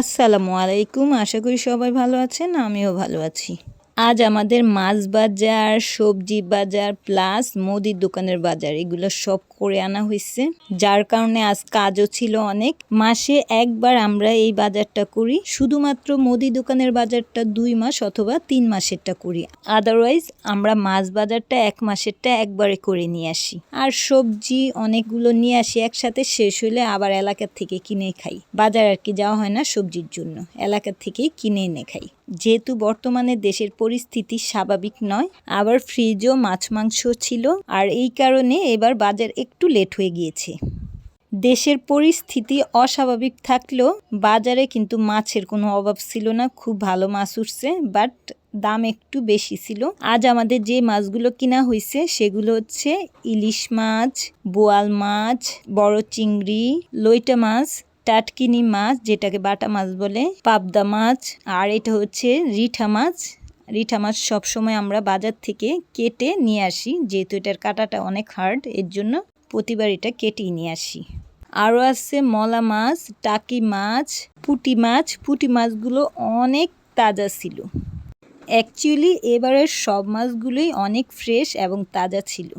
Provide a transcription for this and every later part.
আসসালামু আলাইকুম। আশা করি সবাই ভালো আছেন, আমিও ভালো আছি। আজ আমাদের মাছ বাজার, সবজি বাজার, প্লাস মুদির দোকানের বাজার, এগুলো সব করে আনা হয়েছে, যার কারণে আজ কাজও ছিল অনেক। মাসে একবার আমরা এই বাজারটা করি, শুধুমাত্র মুদি দোকানের বাজারটা দুই মাস অথবা তিন মাসেরটা করি। আদারওয়াইজ আমরা মাছ বাজারটা এক মাসেরটা একবারে করে নিয়ে আসি। আর সবজি অনেকগুলো নিয়ে আসি, একসাথে শেষ হলে আবার এলাকার থেকে কিনে খাই। বাজার আর কি যাওয়া হয় না সবজির জন্য এলাকার থেকে কিনে এনে খাই। যেহেতু বর্তমানে দেশের পরিস্থিতি স্বাভাবিক নয়, আবার ফ্রিজও মাছ মাংস ছিল। আর এই কারণে এবার বাজার একটু লেট হয়ে গিয়েছে। দেশের পরিস্থিতি অস্বাভাবিক থাকলেও বাজারে কিন্তু মাছের কোনো অভাব ছিল না, খুব ভালো মাছ উঠছে বাট দাম একটু বেশি ছিল। আজ আমাদের যে মাছগুলো কিনা হয়েছে সেগুলো হচ্ছে ইলিশ মাছ, বোয়াল মাছ, বড় চিংড়ি, লইটা মাছ, টাটকিনি মাছ, যেটাকে বাটা মাছ বলে, পাবদা মাছ, আর এটা হচ্ছে রিঠা মাছ। রিঠা মাছ সবসময় আমরা বাজার থেকে কেটে নিয়ে আসি, যেহেতু এটার কাটাটা অনেক হার্ড এর জন্য প্রতিবার এটা নিয়ে আসি। আরও আছে মলা মাছ, টাকি মাছ, পুটি মাছ। পুটি মাছগুলো অনেক তাজা ছিল। অ্যাকচুয়ালি এবারের সব মাছগুলোই অনেক ফ্রেশ এবং তাজা ছিল।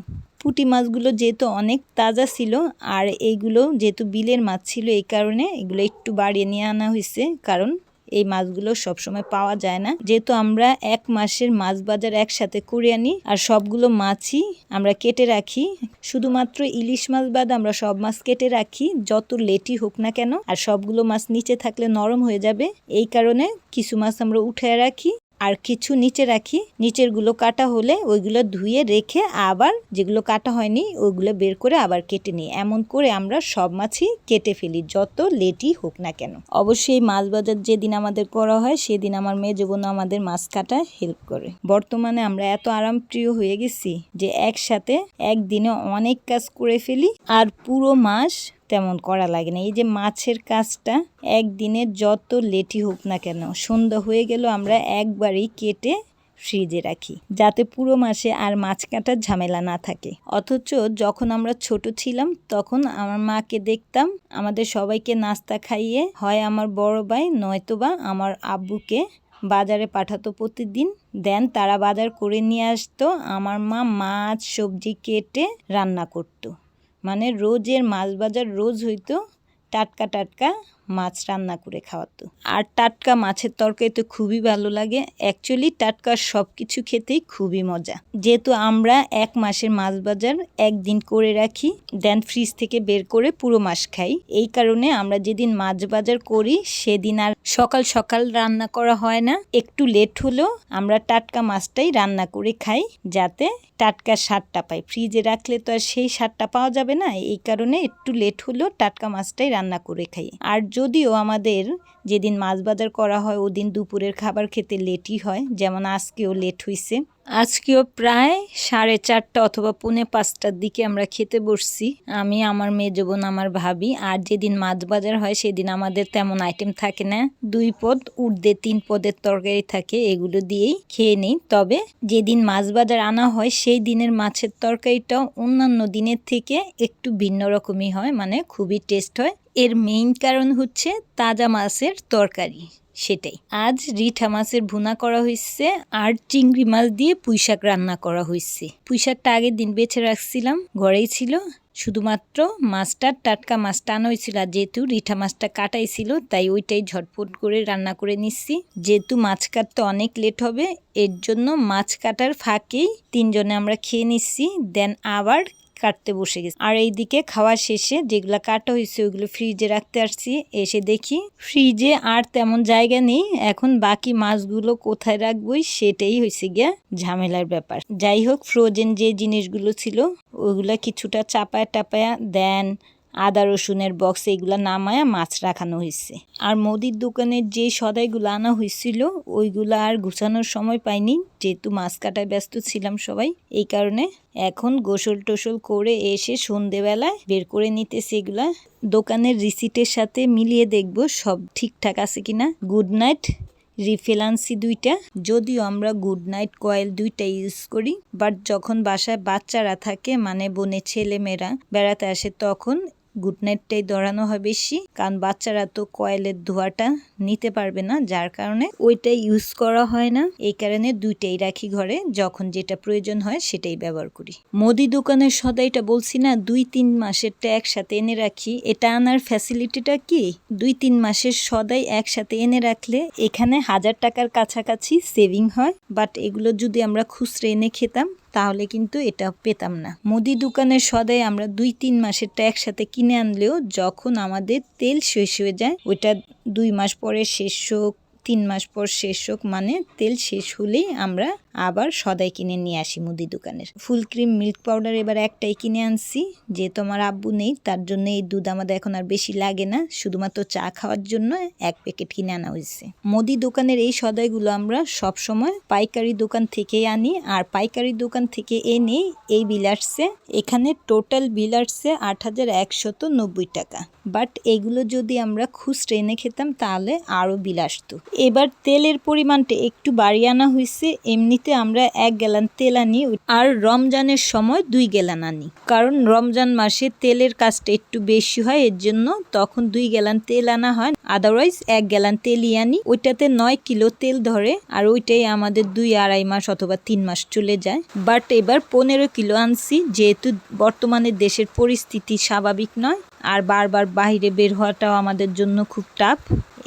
পুঁটি মাছগুলো যেহেতু অনেক তাজা ছিল, আর এইগুলো যেহেতু বিলের মাছ ছিল এই কারণে এগুলো একটু বাড়িয়ে নিয়ে আনা হয়েছে। কারণ এই মাছগুলো সবসময় পাওয়া যায় না। যেহেতু আমরা এক মাসের মাছ বাজার একসাথে করে আনি আর সবগুলো মাছই আমরা কেটে রাখি। শুধুমাত্র ইলিশ মাছ বাদ আমরা সব মাছ কেটে রাখি, যত লেটি হোক না কেন। আর সবগুলো মাছ নিচে থাকলে নরম হয়ে যাবে। এই কারণে কিছু মাছ আমরা উঠে রাখি। আর কিছু নিচে রাখি। নিচেরগুলো কাটা হলে ওইগুলো ধুয়ে রেখে আবার যেগুলো কাটা হয়নি, ওইগুলো বের করে আবার কেটে নিই। এমন করে আমরা সব মাছই কেটে ফেলি, যত লেটই হোক না কেন। অবশ্যই মাছ বাজার যেদিন আমাদের করা হয়, সেদিন আমার মেয়ে বোন আমাদের মাছ কাটায়, হেল্প করে। বর্তমানে আমরা এত আরাম প্রিয় হয়ে গেছি যে একসাথে একদিনে অনেক কাজ করে ফেলি, আর পুরো মাস তেমন করা লাগে না। এই যে মাছের কাজটা একদিনে যত লেটি হোক না কেন, সন্ধ্যা হয়ে গেল, আমরা একবারই কেটে ফ্রিজে রাখি, যাতে পুরো মাসে আর মাছ কাটার ঝামেলা না থাকে। অথচ যখন আমরা ছোট ছিলাম, তখন আমার মাকে দেখতাম, আমাদের সবাইকে নাস্তা খাইয়ে, হয় আমার বড় ভাই নয়তোবা আমার আব্বুকে বাজারে পাঠাতো প্রতিদিন। দেন তারা বাজার করে নিয়ে আসতো, আমার মা মাছ, সবজি কেটে রান্না করতো। মানে রোজের মাছ বাজার রোজ হইতো টাটকা টাটকা মাছ রান্না করে খাওয়াতো। আর টাটকা মাছের তরকারি তো খুবই ভালো লাগে। অ্যাকচুয়ালি টাটকা সব কিছু খেতেই খুবই মজা। যেহেতু আমরা এক মাসের মাছ বাজার একদিন করে রাখি দেন ফ্রিজ থেকে বের করে পুরো মাস খাই। এই কারণে আমরা যেদিন মাছ বাজার করি, সেদিন আর সকাল সকাল রান্না করা হয় না। একটু লেট হলেও আমরা টাটকা মাছটাই রান্না করে খাই, যাতে টাটকা স্বাদটা পাই। ফ্রিজে রাখলে তো আর সেই স্বাদটা পাওয়া যাবে না। এই কারণে একটু লেট হলেও টাটকা মাছটাই রান্না করে খাই। আর যদিও আমাদের যেদিন মাছ বাজার করা হয়, ওদিন দুপুরের খাবার খেতে লেটই হয়। যেমন আজকেও লেট হয়েছে আজকেও প্রায় সাড়ে চারটা অথবা পৌনে পাঁচটার দিকে আমরা খেতে বসছি। আমি, আমার মেয়ে বোন আমার ভাবি। আর যেদিন মাছ বাজার হয়, সেদিন আমাদের তেমন আইটেম থাকে না। দুই পদ উর্দে, তিন পদের তরকারি থাকে, এগুলো দিয়েই খেয়ে নিই। তবে যেদিন মাছ বাজার আনা হয়, সেই দিনের মাছের তরকারিটাও অন্যান্য দিনের থেকে একটু ভিন্ন রকমই হয় মানে খুবই টেস্ট হয়। এর মেইন কারণ হচ্ছে তাজা মাছের তরকারি, সেটাই। আজ রিঠা মাছের ভুনা করা হয়েছে আর চিংড়ি মাছ দিয়ে পুঁইশাক রান্না করা হয়েছে পুঁইশাকটা আগের দিন বেছে রাখছিলাম, ঘরেই ছিল। শুধুমাত্র মাছটা টাটকা মাছটা আনা হয়েছিল আর যেহেতু রিঠা মাছটা কাটাই ছিল, তাই ওইটাই ঝটপট করে রান্না করে নিচ্ছি। যেহেতু মাছ কাটতে অনেক লেট হবে, এর জন্য মাছ কাটার ফাঁকেই তিনজনে আমরা খেয়ে নিচ্ছি, দেন আবার কাটতে বসে গেছে। আর এইদিকে খাওয়া শেষে যেগুলো কাটা হয়েছে, ওইগুলো ফ্রিজে রাখতে আসছি। এসে দেখি ফ্রিজে আর তেমন জায়গা নেই। এখন বাকি মাছগুলো কোথায় রাখবোই সেটাই হয়েছে গিয়া ঝামেলার ব্যাপার। যাই হোক ফ্রোজেন যে জিনিসগুলো ছিল, ওগুলা কিছুটা চাপায় টাপায়া দেন আদা রসুনের বক্স এগুলো নামায়া মাছ রাখানো হয়েছে আর মুদির দোকানের যে সদাইগুলো আনা হয়েছিল ওইগুলো আর গুছানোর সময় পাইনি। যেহেতু মাছ কাটায় ব্যস্ত ছিলাম সবাই, এই কারণে এখন গোসল টোসল করে এসে সন্ধেবেলায় বের করে নিতেছি এগুলা। দোকানের রিসিটের সাথে মিলিয়ে দেখব সব ঠিকঠাক আছে কিনা। গুড নাইট রিফিলান্সি দুইটা। যদিও আমরা গুড নাইট কয়েল দুইটা ইউজ করি, বাট যখন বাসায় বাচ্চারা থাকে মানে বনে ছেলে মেয়েরা বেড়াতে আসে, তখন গুড নাইটটাই দৌড়ানো হয় বেশি। কারণ বাচ্চারা তো কয়েলের ধোয়াটা নিতে পারবে না, যার কারণে ওইটাই ইউজ করা হয় না। এই কারণে দুইটাই রাখি ঘরে, যখন যেটা প্রয়োজন হয় সেটাই ব্যবহার করি। মুদি দোকানের সদাইটা বলছি না, দুই তিন মাসেরটা একসাথে এনে রাখি। এটা আনার ফ্যাসিলিটিটা কি? দুই তিন মাসের সদাই একসাথে এনে রাখলে এখানে হাজার টাকার কাছাকাছি সেভিং হয়। বাট এগুলো যদি আমরা খুচরে এনে খেতাম তাহলে কিন্তু এটা পেতাম না। মুদি দোকানের সদাই আমরা দুই তিন মাসেরটা একসাথে কিনে আনলেও যখন আমাদের তেল শেষ হয়ে যায়, ওইটা দুই মাস পরে শেষ হোক তিন মাস পর শেষ হোক মানে তেল শেষ হলেই আমরা আবার সদাই কিনে নিয়ে আসি মুদি দোকানের। ফুল ক্রিম, মিল্ক পাউডার এবার একটাই কিনে আনছি। যেহেতু আমার আব্বু নেই, তার জন্য এই দুধ আমাদের এখন আর বেশি লাগে না। শুধুমাত্র চা খাওয়ার জন্য এক প্যাকেট কিনে আনা হয়েছে। মুদি দোকানের এই সদাইগুলো আমরা সব সময় পাইকারি দোকান থেকেই আনি। আর পাইকারি দোকান থেকে এনে এই বিল আসছে, এখানে টোটাল বিল আসছে আট হাজার একশত নব্বই টাকা। বাট এগুলো যদি আমরা খুচরে এনে খেতাম, তাহলে আরও বিল আসতো। এবার তেলের পরিমাণটা একটু বাড়িয়ে আনা হয়েছে এমনিতে আমরা এক গ্যালান তেল আনি, আর রমজানের সময় দুই গ্যালান আনি। কারণ রমজান মাসে তেলের কাজটা একটু বেশি হয়, এর জন্য তখন দুই গ্যালান তেল আনা হয়। আদারওয়াইজ এক গ্যালান তেলই আনি। ওইটাতে নয় কিলো তেল ধরে, আর ওইটাই আমাদের দুই আড়াই মাস অথবা তিন মাস চলে যায়। বাট এবার পনেরো কিলো আনছি, যেহেতু বর্তমানে দেশের পরিস্থিতি স্বাভাবিক নয়, আর বারবার বাইরে বের হওয়াটাও আমাদের জন্য খুব টাফ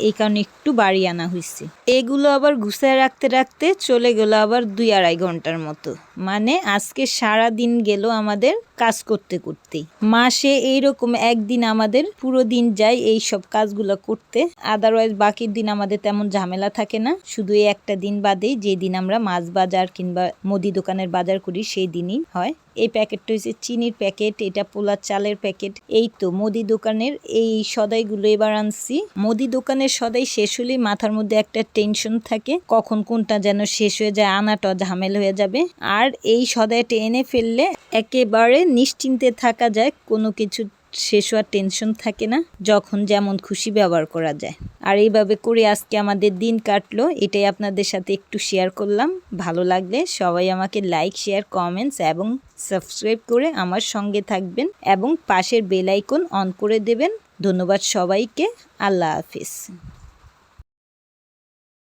এই কারণে একটু বাড়ি আনা হয়েছে এগুলো আবার গুছায় রাখতে রাখতে চলে গেল আবার দুই আড়াই ঘণ্টার মতো। মানে আজকে সারা দিন গেল আমাদের কাজ করতে করতে। মাসে এইরকম একদিন আমাদের পুরো দিন যায় এই সব কাজগুলো করতে। আদারওয়াইজ বাকির দিন আমাদের তেমন ঝামেলা থাকে না। শুধু এই একটা দিন বাদেই যে দিন আমরা মাছ বাজার কিংবা মুদি দোকানের বাজার করি সেই দিনই হয়। এই প্যাকেটটা হচ্ছে চিনির প্যাকেট, এটা পোলার চালের প্যাকেট। এই তো মুদি দোকানের এই সদাইগুলো এবার আনছি। মুদি দোকানের সদাই শেষ হলেই মাথার মধ্যে একটা টেনশন থাকে, কখন কোনটা যেন শেষ হয়ে যায়, আনাটা ঝামেল হয়ে যাবে। আর এই সদাইটা এনে ফেললে একেবারে নিশ্চিন্তে থাকা যায়, কোনো কিছু শেষ হওয়ার টেনশন থাকে না, যখন যেমন খুশি ব্যবহার করা যায়। আর এইভাবে করে আজকে আমাদের দিন কাটলো, এটাই আপনাদের সাথে একটু শেয়ার করলাম। ভালো লাগলে সবাই আমাকে লাইক শেয়ার কমেন্টস এবং সাবস্ক্রাইব করে আমার সঙ্গে থাকবেন এবং পাশের বেল আইকন অন করে দেবেন। ধন্যবাদ সবাইকে, আল্লাহ হাফিজ।